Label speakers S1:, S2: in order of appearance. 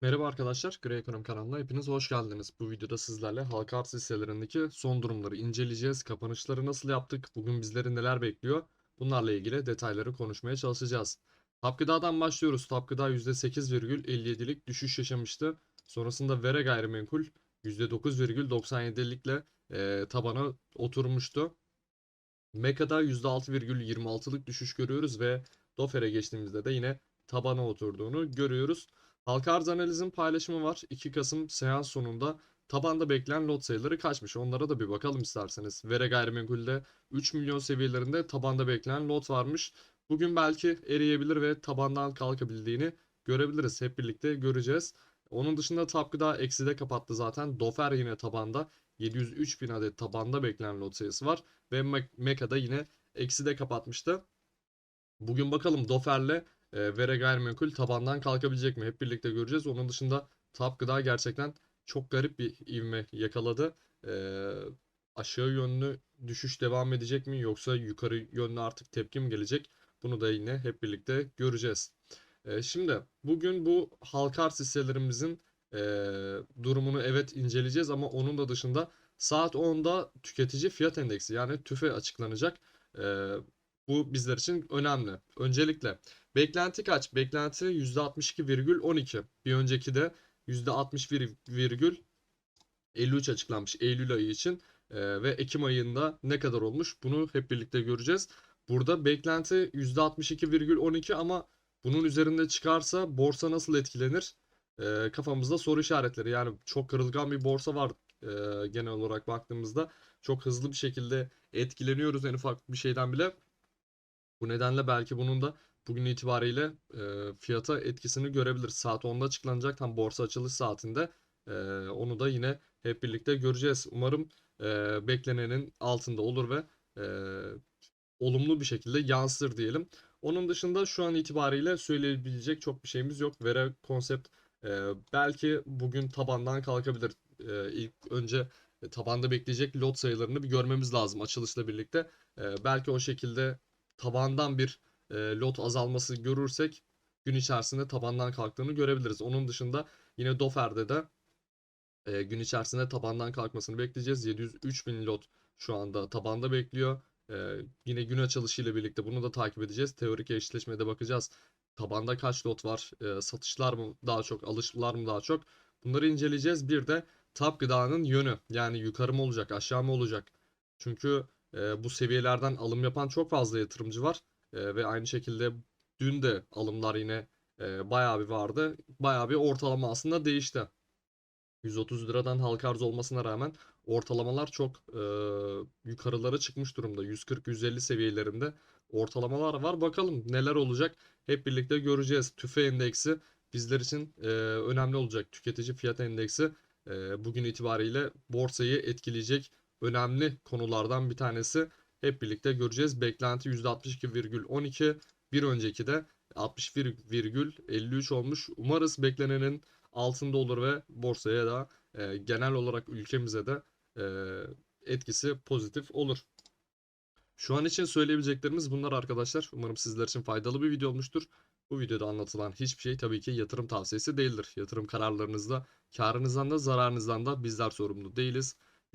S1: Merhaba arkadaşlar, Grey Ekonomi kanalına hepiniz hoş geldiniz. Bu videoda sizlerle halka arz hisselerindeki son durumları inceleyeceğiz. Kapanışları nasıl yaptık, bugün bizleri neler bekliyor? Bunlarla ilgili detayları konuşmaya çalışacağız. Tapgıda'dan başlıyoruz. Tapgıda %8,57'lik düşüş yaşamıştı. Sonrasında Vere Gayrimenkul %9,97'likle e, tabana oturmuştu. Meka'da %6,26'lık düşüş görüyoruz ve Dofer'e geçtiğimizde de yine tabana oturduğunu görüyoruz. Halka arz analizin paylaşımı var. 2 Kasım seans sonunda tabanda beklenen lot sayıları kaçmış? Onlara da bir bakalım isterseniz. Vere Gayrimenkul'de 3 milyon seviyelerinde tabanda beklenen lot varmış. Bugün belki eriyebilir ve tabandan kalkabildiğini görebiliriz. Hep birlikte göreceğiz. Onun dışında Tapgıda ekside kapattı zaten. Dofer yine tabanda. 703 bin adet tabanda beklenen lot sayısı var. Ve Meka'da yine ekside kapatmıştı. Bugün bakalım Dofer'le e, Vere Gayrimenkul tabandan kalkabilecek mi? Hep birlikte göreceğiz. Onun dışında Tap Gıda gerçekten çok garip bir ivme yakaladı. E, aşağı yönlü düşüş devam edecek mi? Yoksa yukarı yönlü artık tepki mi gelecek? Bunu da yine hep birlikte göreceğiz. E, şimdi bugün bu halka arz hisselerimizin e, durumunu evet inceleyeceğiz ama onun da dışında saat 10'da tüketici fiyat endeksi yani TÜFE açıklanacak. E, bu bizler için önemli. Öncelikle beklenti kaç? Beklenti %62,12. Bir önceki de %61,53 açıklanmış Eylül ayı için. Ee, ve Ekim ayında ne kadar olmuş bunu hep birlikte göreceğiz. Burada beklenti %62,12 ama bunun üzerinde çıkarsa borsa nasıl etkilenir? Ee, kafamızda soru işaretleri. Yani çok kırılgan bir borsa var e, genel olarak baktığımızda. Çok hızlı bir şekilde etkileniyoruz en ufak bir şeyden bile. Bu nedenle belki bunun da bugün itibariyle e, fiyata etkisini görebiliriz. Saat 10'da açıklanacak tam borsa açılış saatinde. E, onu da yine hep birlikte göreceğiz. Umarım e, beklenenin altında olur ve e, olumlu bir şekilde yansır diyelim. Onun dışında şu an itibariyle söyleyebilecek çok bir şeyimiz yok. Vere konsept e, belki bugün tabandan kalkabilir. E, ilk önce tabanda bekleyecek lot sayılarını bir görmemiz lazım açılışla birlikte. E, belki o şekilde tabandan bir e, lot azalması görürsek gün içerisinde tabandan kalktığını görebiliriz. Onun dışında yine Dofer'de de e, gün içerisinde tabandan kalkmasını bekleyeceğiz. 703 bin lot şu anda tabanda bekliyor. E, yine gün açılışı ile birlikte bunu da takip edeceğiz. Teorik eşleşmede bakacağız. Tabanda kaç lot var? E, satışlar mı daha çok? Alışlar mı daha çok? Bunları inceleyeceğiz. Bir de tap gıdanın yönü. Yani yukarı mı olacak, aşağı mı olacak? Çünkü e, bu seviyelerden alım yapan çok fazla yatırımcı var. E, ve aynı şekilde dün de alımlar yine e, bayağı bir vardı. Bayağı bir ortalama aslında değişti. 130 liradan halka arz olmasına rağmen ortalamalar çok e, yukarılara çıkmış durumda. 140-150 seviyelerinde ortalamalar var. Bakalım neler olacak hep birlikte göreceğiz. TÜFE endeksi bizler için e, önemli olacak. Tüketici fiyat endeksi e, bugün itibariyle borsayı etkileyecek önemli konulardan bir tanesi. Hep birlikte göreceğiz. Beklenti %62,12. Bir önceki de 61,53 olmuş. Umarız beklenenin altında olur ve borsaya da e, genel olarak ülkemize de e, etkisi pozitif olur. Şu an için söyleyebileceklerimiz bunlar arkadaşlar. Umarım sizler için faydalı bir video olmuştur. Bu videoda anlatılan hiçbir şey tabii ki yatırım tavsiyesi değildir. Yatırım kararlarınızda karınızdan da zararınızdan da bizler sorumlu değiliz.